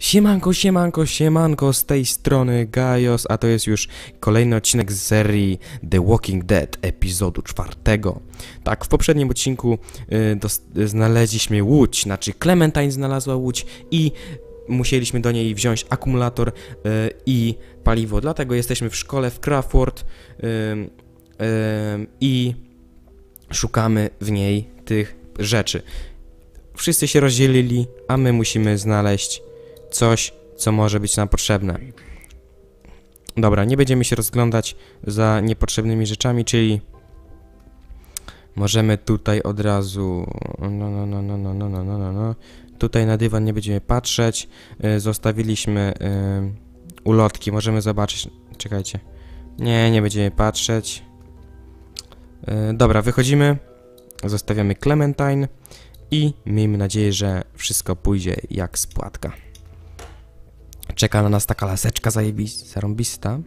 Siemanko, siemanko, siemanko, z tej strony Gajos, a to jest już kolejny odcinek z serii The Walking Dead, epizodu czwartego. Tak, w poprzednim odcinku y, znaleźliśmy łódź, znaczy Clementine znalazła łódź i musieliśmy do niej wziąć akumulator y, i paliwo, dlatego jesteśmy w szkole w Crawford y, y, i szukamy w niej tych rzeczy. Wszyscy się rozdzielili, a my musimy znaleźć coś, co może być nam potrzebne. Dobra, nie będziemy się rozglądać za niepotrzebnymi rzeczami, czyli możemy tutaj od razu. No, no, no, no, no, no, no, no, no, no. Tutaj na dywan nie będziemy patrzeć. Y, Zostawiliśmy y, ulotki, możemy zobaczyć. Czekajcie. Nie, nie będziemy patrzeć. Y, Dobra, wychodzimy. Zostawiamy Clementine i miejmy nadzieję, że wszystko pójdzie jak z płatka. Czeka na nas taka laseczka zajebis- zarąbista.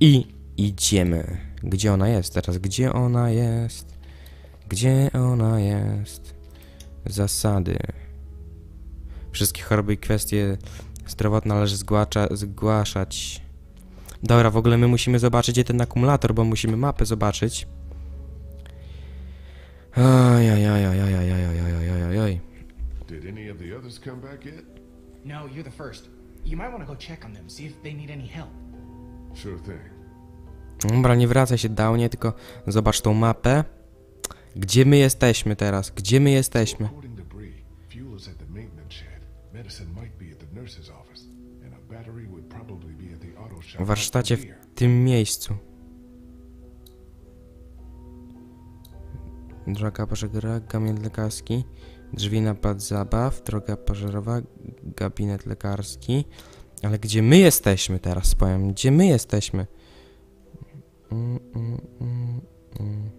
I idziemy. Gdzie ona jest teraz? Gdzie ona jest? Gdzie ona jest? Zasady. Wszystkie choroby i kwestie zdrowotne należy zgłaszać. Dobra, w ogóle my musimy zobaczyć, gdzie ten akumulator, bo musimy mapę zobaczyć. Oj, any of the others back yet? No, you're the first. You might want to go check on them, see if they need any help. Sure thing. Dobra, nie wracaj się do mnie, tylko zobacz tą mapę. Gdzie my jesteśmy teraz? Gdzie my jesteśmy? W warsztacie w tym miejscu. Drzaka, proszę gra, kamień lekarski drzwi na plac zabaw, droga pożarowa, gabinet lekarski. Ale gdzie my jesteśmy teraz, powiem? Gdzie my jesteśmy? Mm, mm, mm, mm.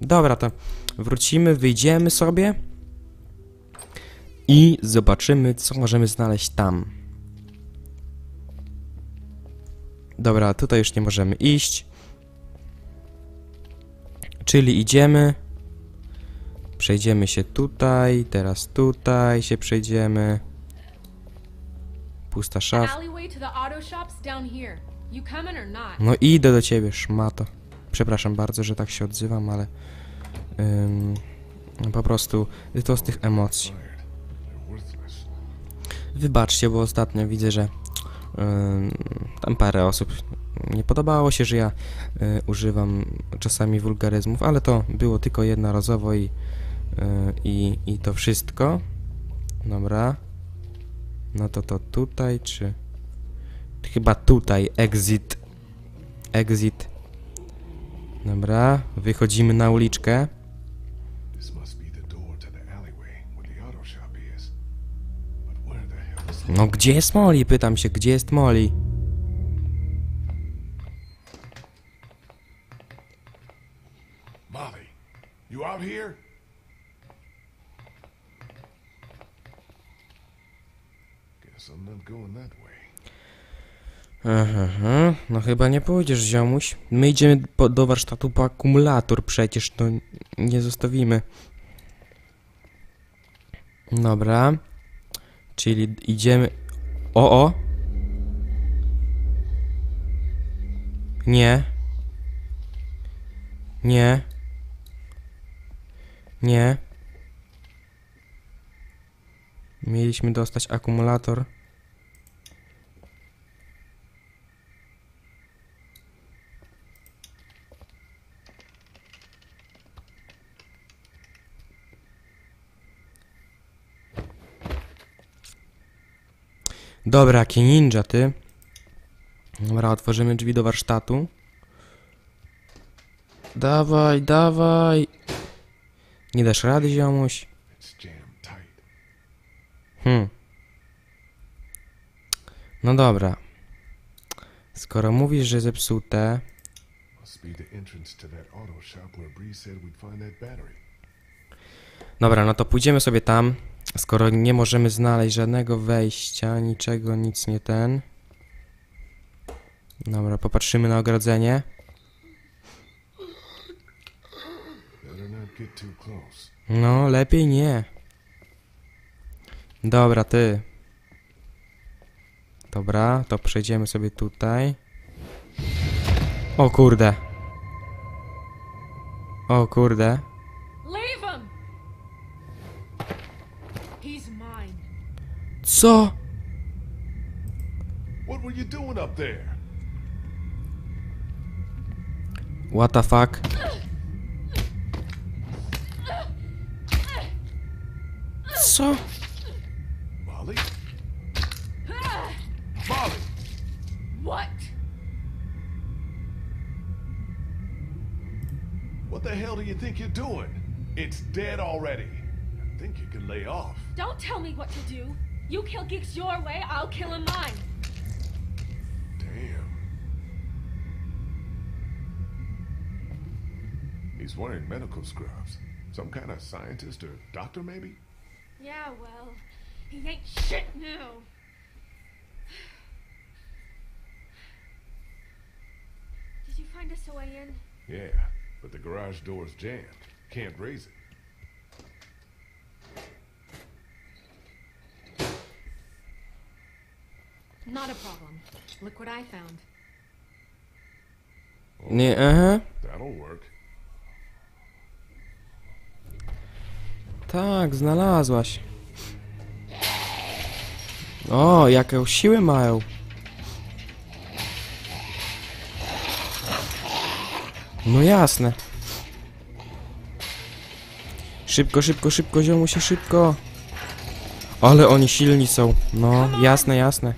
Dobra, to wrócimy, wyjdziemy sobie i zobaczymy, co możemy znaleźć tam. Dobra, tutaj już nie możemy iść. Czyli idziemy. Przejdziemy się tutaj, teraz tutaj się przejdziemy. Pusta The szaf. alleyway to the auto shop's down here. You coming or not? No idę do ciebie, szmato. Przepraszam bardzo, że tak się odzywam, ale... ym, po prostu to z tych emocji. Wybaczcie, bo ostatnio widzę, że ym, tam parę osób nie podobało się, że ja y, używam czasami wulgaryzmów, ale to było tylko jednorazowo i, y, i, i to wszystko. Dobra. No to to tutaj, czy... Chyba tutaj, exit. Exit. Dobra, wychodzimy na uliczkę. No gdzie jest Molly? Pytam się, gdzie jest? Molly? Here? Guess I'm not going that way. Aha, no chyba nie pójdziesz, ziomuś. My idziemy po, do warsztatu po akumulator przecież, to nie zostawimy. Dobra. Czyli idziemy... O, o! Nie. Nie. Nie. Mieliśmy dostać akumulator. Dobra, jakie ninja ty. Dobra, otworzymy drzwi do warsztatu. Dawaj, dawaj. Nie dasz rady, ziomuś. Hmm. No dobra. Skoro mówisz, że zepsute. Dobra, no to pójdziemy sobie tam. Skoro nie możemy znaleźć żadnego wejścia, niczego, nic nie ten. Dobra, popatrzymy na ogrodzenie. Better not get too close. No, lepiej nie. Dobra, ty. Dobra, to przejdziemy sobie tutaj. O kurde. O kurde. Co? What were you doing up there? What the fuck? Co? Molly? Molly! What? What the hell do you think you're doing? It's dead already. I think you can lay off. Don't tell me what to do. You kill geeks your way, I'll kill him mine. Damn. He's wearing medical scrubs. Some kind of scientist or doctor, maybe? Yeah, well, he ain't shit now. Did you find us a way in? Yeah, but the garage door's jammed. Can't raise it. Not a problem. Look what I found. Nie, aha. Uh-huh. That'll work. Tak, znalazłaś. O, jakie siły mają. No jasne. Szybko, szybko, szybko, ziomu się szybko. Ale oni silni są. No, jasne, jasne.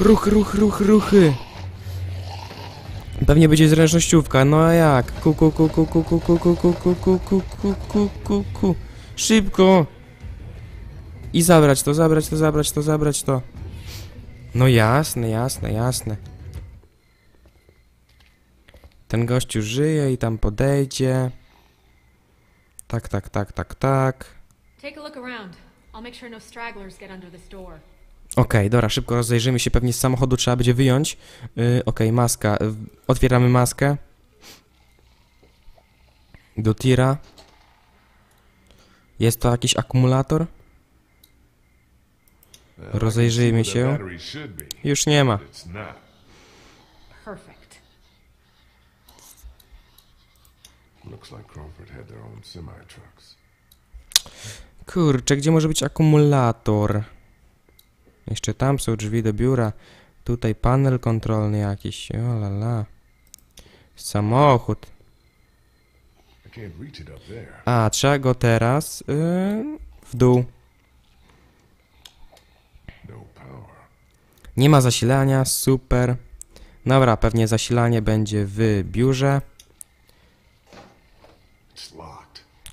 Ruch, ruch, ruch, ruchy. Pewnie będzie zręcznościówka, no a jak? Ku, ku, ku, ku, ku, ku, ku, ku, ku, ku, ku, ku, ku, ku, ku, ku. Szybko! I zabrać to, zabrać to, zabrać to, zabrać to. No jasne, jasne, jasne. Ten gościu żyje i tam podejdzie. Tak, tak, tak, tak, tak. Okej, dobra, szybko rozejrzymy się. Pewnie z samochodu trzeba będzie wyjąć. Yy, Okej, maska. Y, Otwieramy maskę. Do tira. Jest to jakiś akumulator? Rozejrzyjmy się. Już nie ma. Kurczę, gdzie może być akumulator? Jeszcze tam są drzwi do biura. Tutaj panel kontrolny jakiś. O la la. Samochód. A, trzeba go teraz yy, w dół. No. Nie ma zasilania, super. Dobra, pewnie zasilanie będzie w biurze.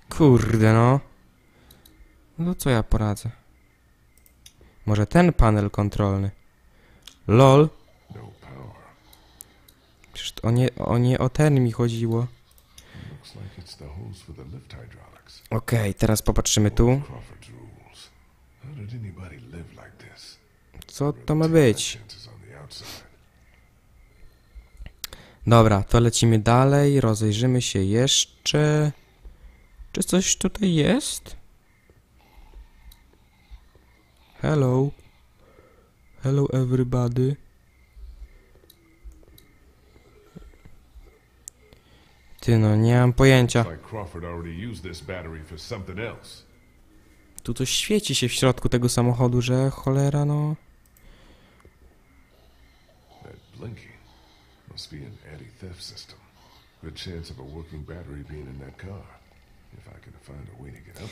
Kurde no. No co ja poradzę? Może ten panel kontrolny. LOL. No. Przecież to o nie, o nie o ten mi chodziło. OK, teraz popatrzymy tu. Co to ma być? Dobra, to lecimy dalej, rozejrzymy się jeszcze. Czy coś tutaj jest? Hello. Hello everybody. Ty no, nie mam pojęcia. Tu coś świeci się w środku tego samochodu, że cholera no. That blinking must be an anti-theft system. Good chance of a working battery being in that car. If I can find a way to get up.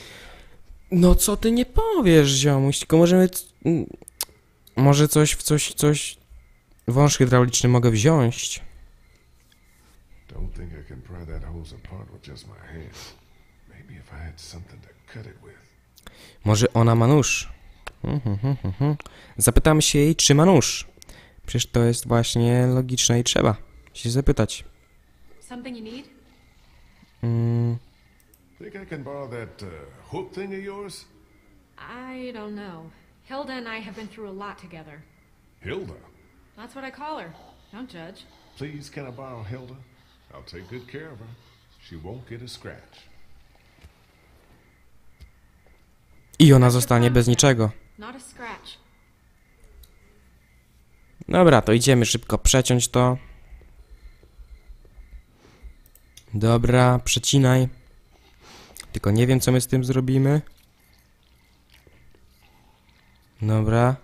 No co ty nie powiesz, ziomuś, tylko możemy... Może coś w coś, coś... Wąż hydrauliczny mogę wziąć. Don't think I can pry that hose apart with just my hands. Maybe if I had something to cut it with. Może ona ma nóż? Mhm, mhm, mhm. Zapytam się jej, czy ma nóż. Przecież to jest właśnie logiczne i trzeba się zapytać. Something you need? Mm, Think I can borrow that uh, hook thing of yours? I don't know. Hilda and I have been through a lot together. Hilda. That's what I call her. Don't judge. Please, can I borrow Hilda? I'll take good care of her. She won't get a scratch. I ona zostanie bez niczego. Not a scratch. Dobra, to idziemy szybko przeciąć to. Dobra, przecinaj. Tylko nie wiem, co my z tym zrobimy. Dobra.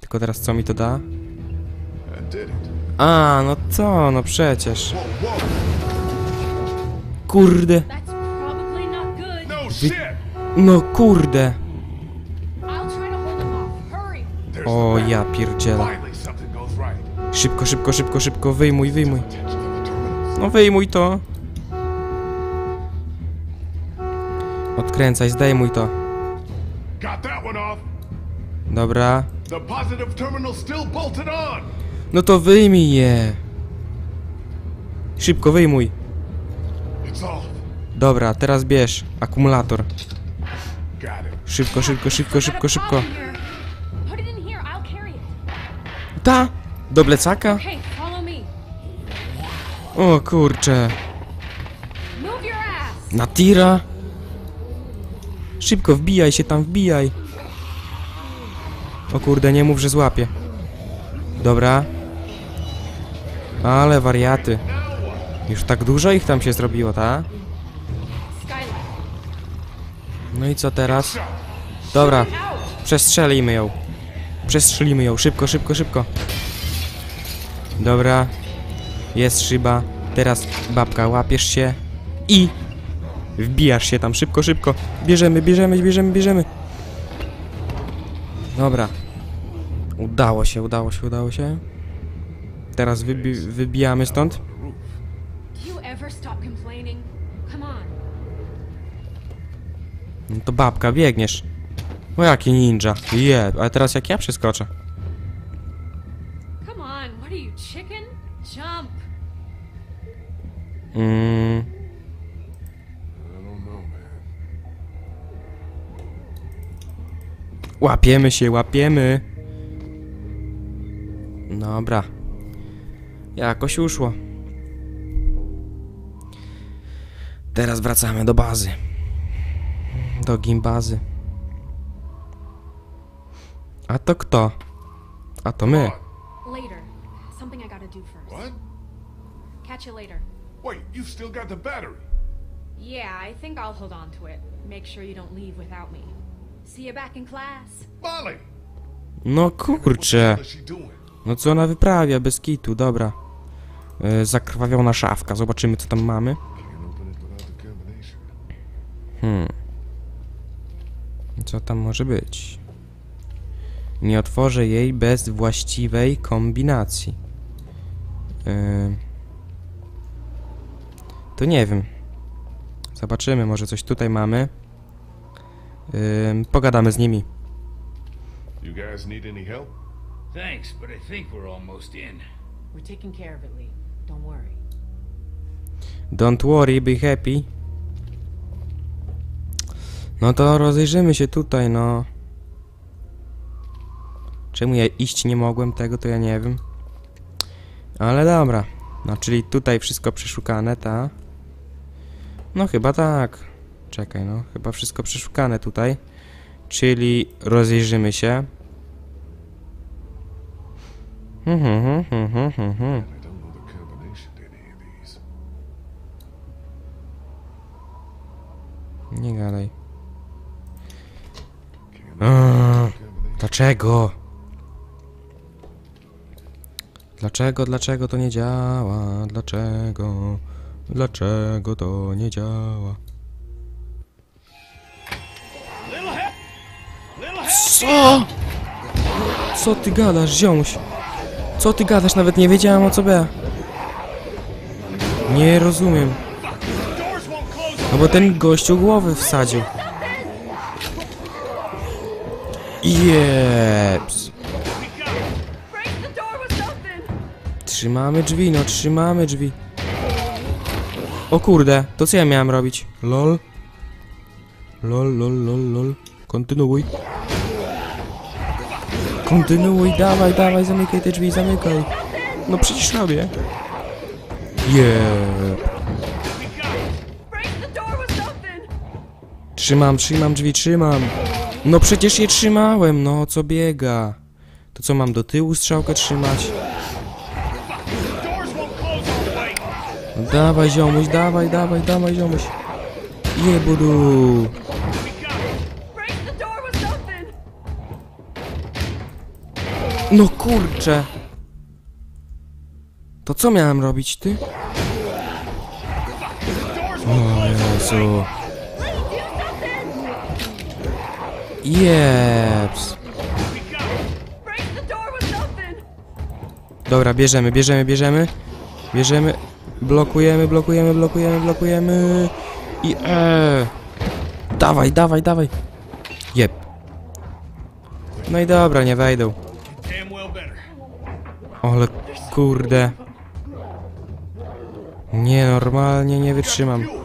Tylko teraz co mi to da? A, no co, no przecież. Kurde. Good. No kurde. O, ja pierdzielę. Szybko, szybko, szybko, szybko, wyjmuj, wyjmuj. No wyjmuj to. Odkręcaj, zdejmuj to. Dobra. No to wyjmij je. Szybko wyjmuj. Dobra, teraz bierz akumulator. Szybko, szybko, szybko, szybko, szybko. Ta! Do plecaka? O kurcze. Na tira? Szybko, wbijaj się tam, wbijaj. O kurde, nie mów, że złapie. Dobra. Ale wariaty. Już tak dużo ich tam się zrobiło, ta? No i co teraz? Dobra, przestrzelimy ją. Przestrzelimy ją, szybko, szybko, szybko. Dobra. Jest szyba. Teraz babka, łapiesz się i wbijasz się tam, szybko, szybko. Bierzemy, bierzemy, bierzemy, bierzemy. Dobra. Udało się, udało się, udało się. Teraz wybi wybijamy stąd. No to babka, biegniesz. O jaki ninja. Je, ale teraz jak ja przeskoczę. Mm, łapiemy się, łapiemy. Dobra. Jakoś uszło. Teraz wracamy do bazy. Do gimbazy. A to kto? A to my. Later. Something I gotta do first. What? Catch you later. Wait, you still got the battery. Yeah, I think I'll hold on to it. Make sure you don't leave without me. See you back in class. Molly! No kurczę. No co ona wyprawia bez kitu, dobra. E, zakrwawiona szafka, zobaczymy co tam mamy. Hmm. Co tam może być? Nie otworzę jej bez właściwej kombinacji. Yy... To nie wiem. Zobaczymy, może coś tutaj mamy. Yy, pogadamy z nimi. You guys need any help? Thanks, but I think we're almost in. We're taking care of it, Lee. Don't worry. Don't worry, be happy. No to rozejrzymy się tutaj, no. Czemu ja iść nie mogłem tego, to ja nie wiem. Ale dobra. No, czyli tutaj wszystko przeszukane, ta? No chyba tak. Czekaj, no. Chyba wszystko przeszukane tutaj. Czyli rozejrzymy się. Mhm, mhm, mhm, mhm. I don't know the combination to any of these. Nie gadaj. Eee. Dlaczego? Dlaczego, dlaczego to nie działa? Dlaczego? Dlaczego to nie działa? Co? Co ty gadasz, ziomuś? Co ty gadasz? Nawet nie wiedziałem o co be. Nie rozumiem. Bo ten gościu głowy wsadził. Jeps. Trzymamy drzwi, no trzymamy drzwi. O kurde, to co ja miałem robić? Lol. Lol, lol, lol, lol. Kontynuuj. Kontynuuj, dawaj, dawaj, zamykaj te drzwi, zamykaj. No przecież robię. Jep. Trzymam, trzymam drzwi, trzymam. No przecież je trzymałem, no co biega. To co mam do tyłu strzałkę trzymać? No dawaj ziomuś, dawaj, dawaj, dawaj ziomuś. Jebudu. No kurczę. To co miałem robić, ty? O Jezu. Something! Dobra, bierzemy, bierzemy, bierzemy. Bierzemy. Blokujemy, blokujemy, blokujemy, blokujemy. I e. Dawaj, dawaj, dawaj. Jep. No i dobra, nie wejdą. Ale kurde. Nie, normalnie nie wytrzymam.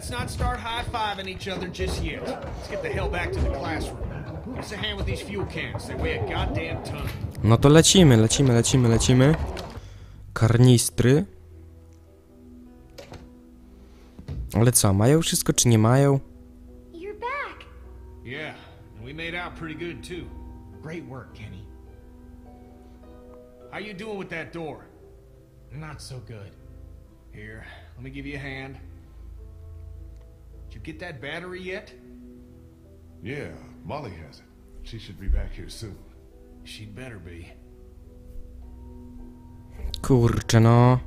Fuel. Let's not start high-fiving each other just yet. Let's get the hell back to the classroom. Give us a hand with these fuel cans. They weigh a goddamn ton. No to lecimy, lecimy, lecimy, lecimy. Karnistry. Ale co, mają wszystko czy nie mają? You're back! Yeah, and we made out pretty good too. Great work, Kenny. How you doing with that door? Not so good. Here, let me give you a hand. Did you get that battery yet? Yeah, Molly has it. She should be back here soon. She'd better be. Kurczę no.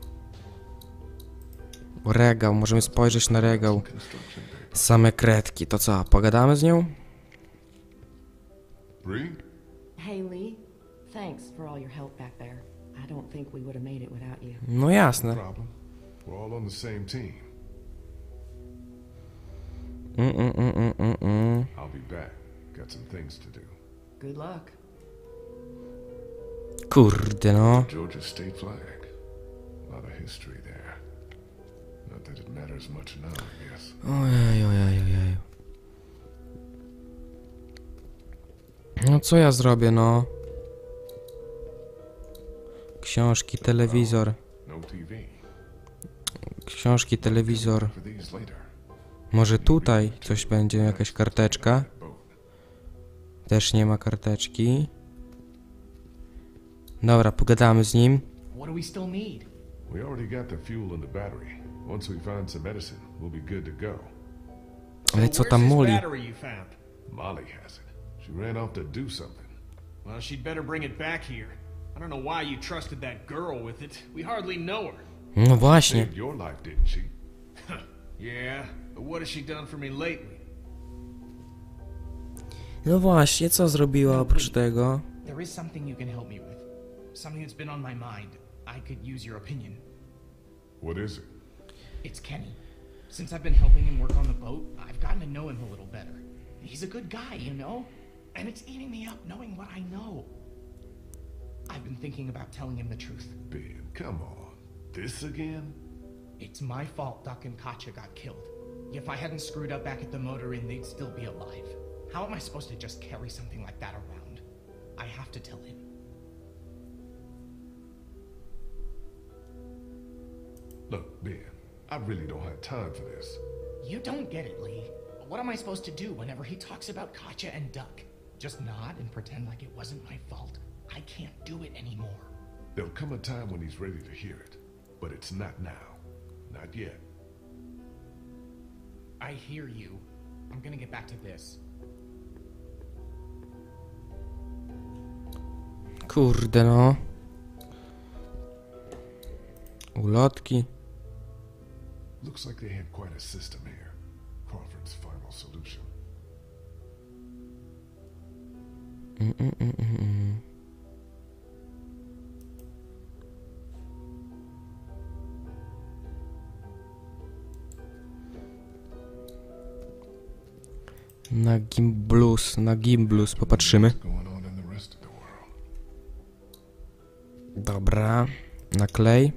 Regał, możemy spojrzeć na regał. Same kredki, to co, pogadamy z nią? Bree? Hey, Lee. Thanks for all your help back there. I don't think we would have made it without you. No No jasne. problem. We're all on the same team. Mm, mm, mm, mm, mm, mm. I'll be back. Got some things to do. Good luck. Kurde no. Georgia state flag. A lot of history there. Not that it matters much now, I guess. Ojej, ojej, ojej. No co ja zrobię, no? Książki, telewizor. No TV. Książki, telewizor. Może tutaj coś będzie, jakaś karteczka? Też nie ma karteczki. Dobra, pogadamy z nim. What do we still need? We already got the fuel in the battery. Once we find some medicine, we'll be good to go. Ale co tam Molly? Molly has it. She ran off to do something. Well, she'd better bring it back here. I don't know why you trusted that girl with it. We hardly know her. No właśnie. Saved your life, didn't she? Yeah, but what has she done for me lately? No właśnie, co zrobiła oprócz tego? There is something you can help me with. Something that's been on my mind. I could use your opinion. What is it? It's Kenny. Since I've been helping him work on the boat, I've gotten to know him a little better. He's a good guy, you know? And it's eating me up knowing what I know. I've been thinking about telling him the truth. Ben, come on. This again? It's my fault Duck and Katya got killed. If I hadn't screwed up back at the motor inn, they'd still be alive. How am I supposed to just carry something like that around? I have to tell him. Look, Ben, I really don't have time for this. You don't get it, Lee. What am I supposed to do whenever he talks about Katya and Duck? Just nod and pretend like it wasn't my fault? I can't do it anymore. There'll come a time when he's ready to hear it, but it's not now. Not yet. I hear you. I'm gonna get back to this. Kurde no. Ulotki. Looks like they had quite a system here. Crawford's final solution. Mm-mm-mm-mm. Na Gimblus, na Gimblus popatrzymy. Dobra, naklej.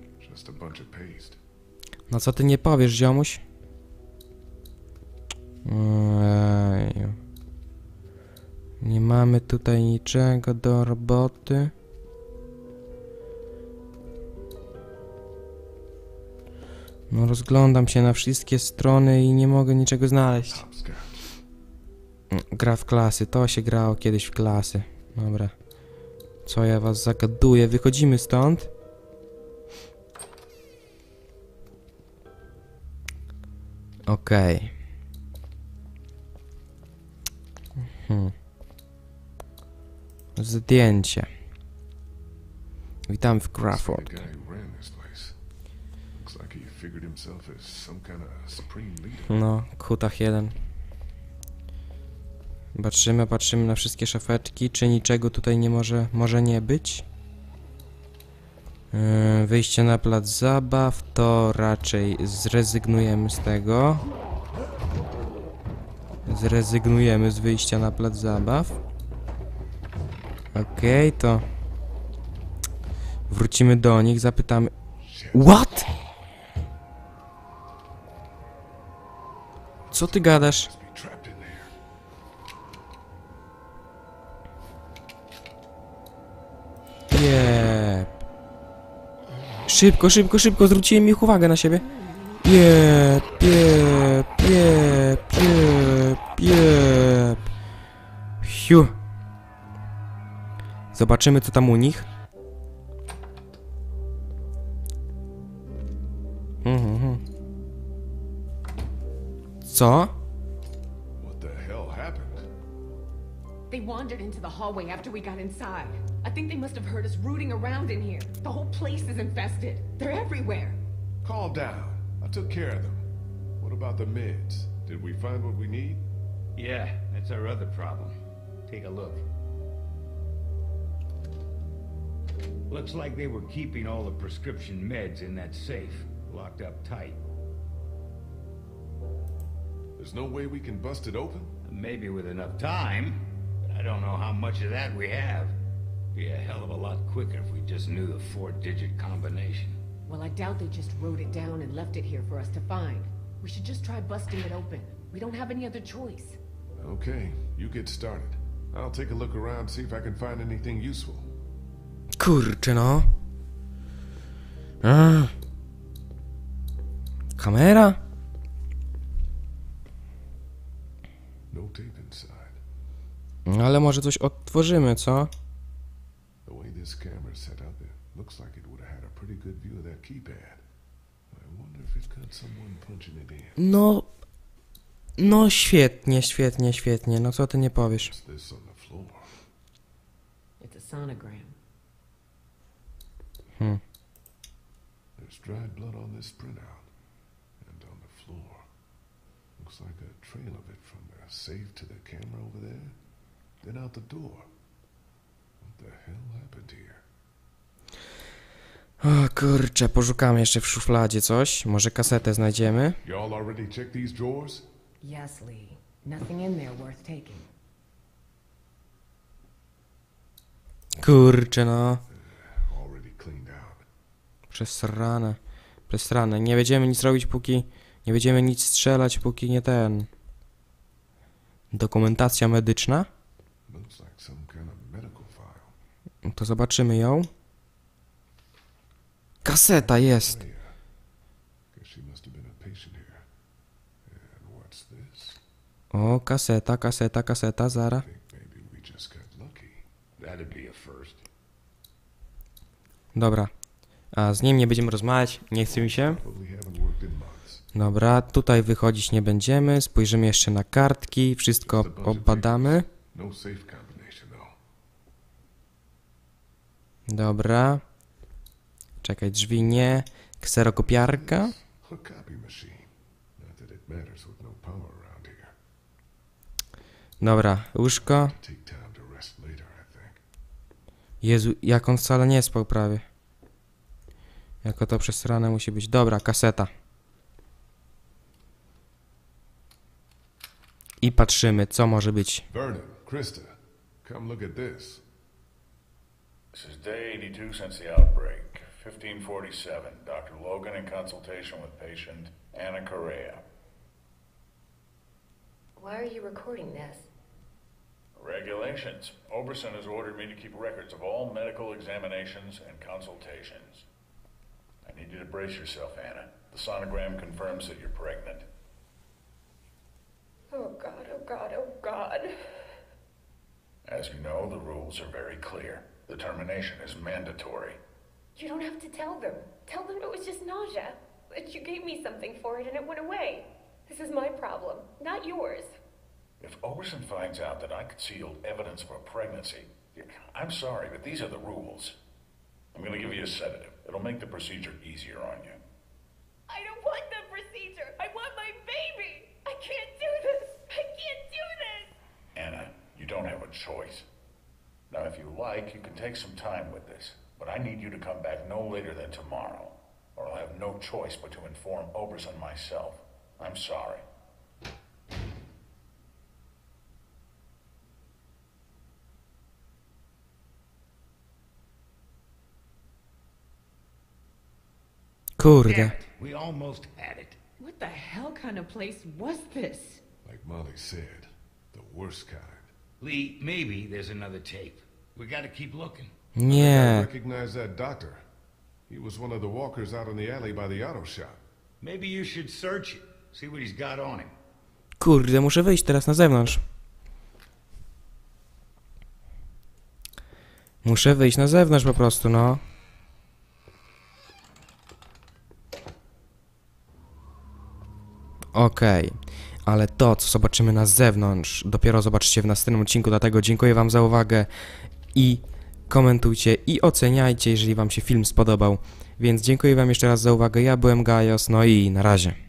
No co ty nie powiesz, ziomuś? Ojeju. Nie mamy tutaj niczego do roboty. No rozglądam się na wszystkie strony i nie mogę niczego znaleźć. Gra w klasy, to się grało kiedyś w klasy. Dobra. Co ja was zagaduję? Wychodzimy stąd. Okej. Mhm. Zdjęcie. Witam w Crawford. guy who ran Patrzymy, patrzymy na wszystkie szafeczki. Czy niczego tutaj nie może, może nie być? Yy, wyjście na plac zabaw, to raczej zrezygnujemy z tego. Zrezygnujemy z wyjścia na plac zabaw. Okej, to wrócimy do nich, zapytamy. What? Co ty gadasz? Szybko, szybko, szybko, zwróciłem ich uwagę na siebie. Jep, jep, jep, jep, jep. Hiu. Zobaczymy, co tam u nich. Mhm, mhm. Co? What the hell happened? They wandered into the hallway after we got inside. I think they must have heard us rooting around in here. The whole place is infested. They're everywhere. Calm down. I took care of them. What about the meds? Did we find what we need? Yeah, that's our other problem. Take a look. Looks like they were keeping all the prescription meds in that safe, locked up tight. There's no way we can bust it open? Maybe with enough time, but I don't know how much of that we have. Be a hell of a lot quicker if we just knew the four-digit combination. Well, I doubt they just wrote it down and left it here for us to find. We should just try busting it open. We don't have any other choice. Okay, you get started. I'll take a look around, see if I can find anything useful. Kurczę no. A. Kamera? No tape inside. Ale może coś odtworzymy, co? The way this camera's set up, it looks like it would have had a pretty good view of that keypad. I wonder if it's got someone punching it in. No... No świetnie, świetnie, świetnie. No co ty nie powiesz? What's this on the floor? It's a sonogram. Hmm. There's dried blood on this printout. And on the floor. Looks like a trail of it from the safe to the camera over there. Then out the door. O kurczę, poszukamy jeszcze w szufladzie coś. Może kasetę znajdziemy. Y'all already checked these drawers? Yes, Lee. Nothing in there worth taking. Kurczę no. Already cleaned out. Przesrane. Przesrane. Nie będziemy nic robić póki... Nie będziemy nic strzelać póki nie ten... Dokumentacja medyczna? To zobaczymy ją. Kaseta jest. O, kaseta, kaseta, kaseta, zara. Dobra. A z nim nie będziemy rozmawiać, nie chce mi się. Dobra, tutaj wychodzić nie będziemy. Spojrzymy jeszcze na kartki, wszystko obadamy. Dobra. Czekaj, drzwi nie. Kserokopiarka. No. Dobra, łóżko. Jezu, jak on wcale nie spał prawie. Jako to przesrane musi być. Dobra, kaseta. I patrzymy, co może być. Vernon, Krista, come look at this. This is day 82 since the outbreak. 1547. Dr. Logan in consultation with patient Anna Correa. Why are you recording this? Regulations. Oberson has ordered me to keep records of all medical examinations and consultations. I need you to brace yourself, Anna. The sonogram confirms that you're pregnant. Oh god, oh god, oh god. As you know, the rules are very clear. The termination is mandatory. You don't have to tell them. Tell them it was just nausea. That you gave me something for it and it went away. This is my problem, not yours. If Oberson finds out that I concealed evidence of a pregnancy, I'm sorry, but these are the rules. I'm going to give you a sedative. It'll make the procedure easier on you. I don't want the procedure. I want my baby. I can't do this. I can't do this. Anna, you don't have a choice. Now, if you like, you can take some time with this, but I need you to come back no later than tomorrow, or I'll have no choice but to inform Oberson myself. I'm sorry. Kurde. We almost had it. What the hell kind of place was this? Like Molly said, the worst kind. Lee, maybe there's another tape. We gotta keep looking. I Nie. recognize that doctor. He was one of the walkers out in the alley by the auto shop. Maybe you should search it, see what he's got on him. Kurde, muszę wyjść teraz na zewnątrz. Muszę wyjść na zewnątrz po prostu, no. Okej, ale to, co zobaczymy na zewnątrz, dopiero zobaczycie w następnym odcinku, dlatego dziękuję Wam za uwagę i komentujcie i oceniajcie, jeżeli Wam się film spodobał. Więc dziękuję Wam jeszcze raz za uwagę, ja byłem Gajos, no i na razie.